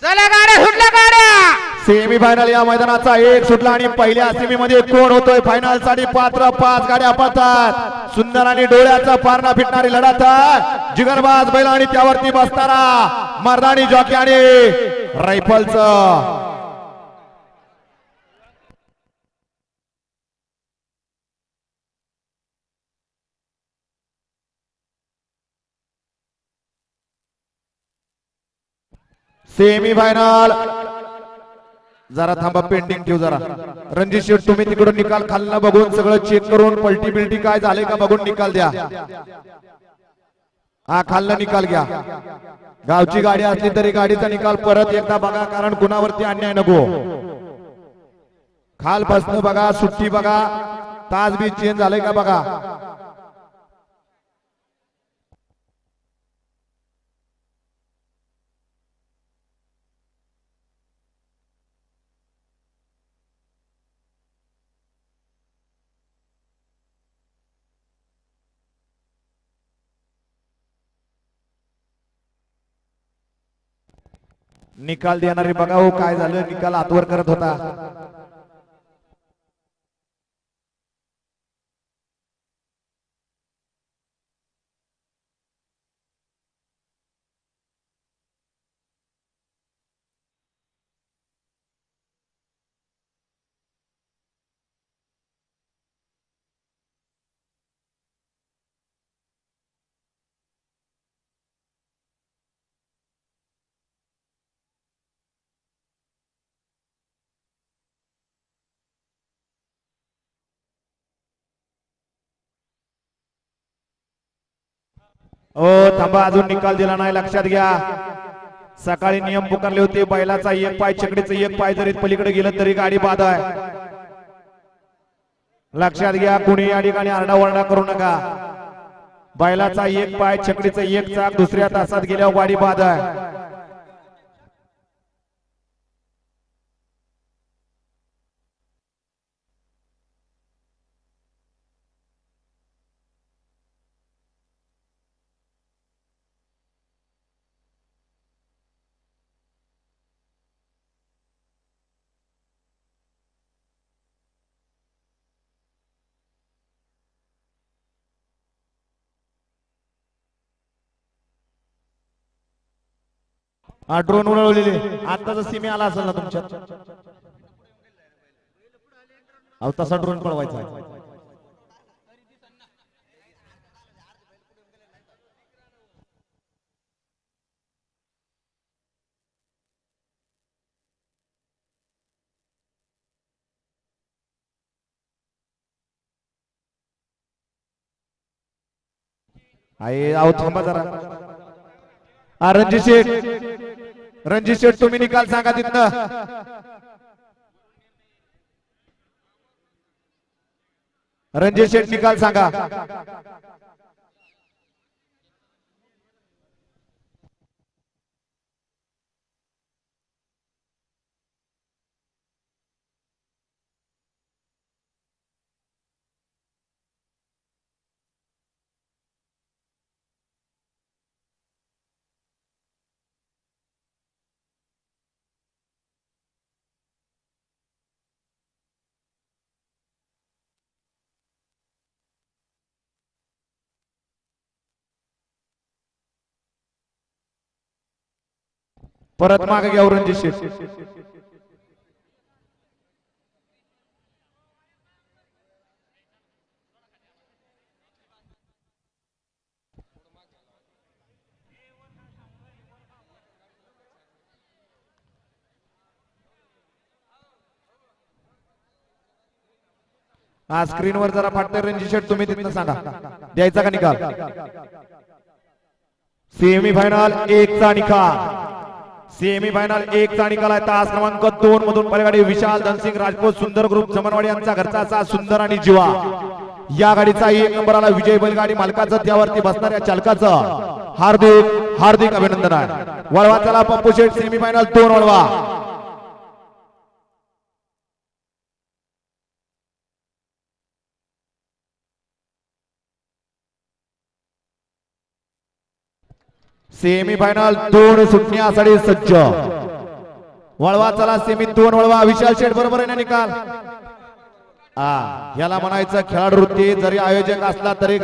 चला गाड्या सुटल्या गाड्या. सेमी फायनल या मैदानाचा एक सुटला आणि पहिल्या सेमी मध्ये कोण होतोय? फायनलसाठी पात्र पाच गाड्या पाहतात सुंदर आणि डोळ्याचा पारणा फिटणारी लढत जिगरबाज बैल आणि त्यावरती बसणारा मर्दानी जॉकी आणि रायफलचं सेमी फायनल जरा थांबा पेंडिंग ठेव जरा. रणजित शेठ तुम्ही तिकडून निकाल खाल्ला बघून सगळं चेक करून पलटी बिलटी काय झाले का बघून निकाल द्या. हा खाल्ला निकाल घ्या. गावची गाडी असली तरी गाडीचा निकाल परत एकदा बघा कारण कुणावरती अन्याय नको. खाल बसणं बघा सुट्टी बघा. तास बी चेंज झाले का बघा. निकाल देणारे बघा हो काय झालं? निकाल आतवर करत होता. ओ थांबा अजून निकाल दिला नाही लक्षात घ्या. सकाळी नियम पुकारले होते बैलाचा एक पाय चकडीचा एक पाय जरी पलीकडे गेलं तरी गाडी बाद आहे लक्षात घ्या कुणी या ठिकाणी आरडाओरडा करू नका. बैलाचा एक पाय चकडीचा एक चाक दुसऱ्या तासात गेल्यावर गाडी बाद आहे हा ड्रोन उडवलेले आताचा सीमे आला असेल ना तुमच्यात अहो तसा ड्रोन पळवायचा. आहे. आहे अहो थांबा जरा. हा रणजित शेठ रणजित शेठ तुम्ही निकाल सांगा तिथं रणजित शेठ निकाल सांगा. परत मागे घ्या शेठ हा स्क्रीनवर जरा फाटतंय रणजित शेठ तुम्ही तिथनं सांगा. द्यायचा का निकाल? सेमी फायनल एकचा निकाल. सेमीफायनल एक चा निकाल आहे तास क्रमांक दोन मधून पलीकडे विशाल धनसिंग राजपूत सुंदर ग्रुप जमनवाडी यांचा घरचा असा सुंदर आणि जीवा. या गाडीचा एक नंबर आला विजय बैलगाडी मालकाचं त्यावरती बसणाऱ्या चालकाचं. हार्दिक हार्दिक अभिनंदन आहे. वळवा चला पप्पू शेठ सेमीफायनल दोन वळवा. सेमी फायनल दोन सुटण्यासाठी सज्ज. वळवा चला सेमी दोन वळवा. विशाल शेठ बरोबर आहे ना निकाल? हा याला म्हणायचं खेळाडू वृत्ती जरी आयोजक असला तरी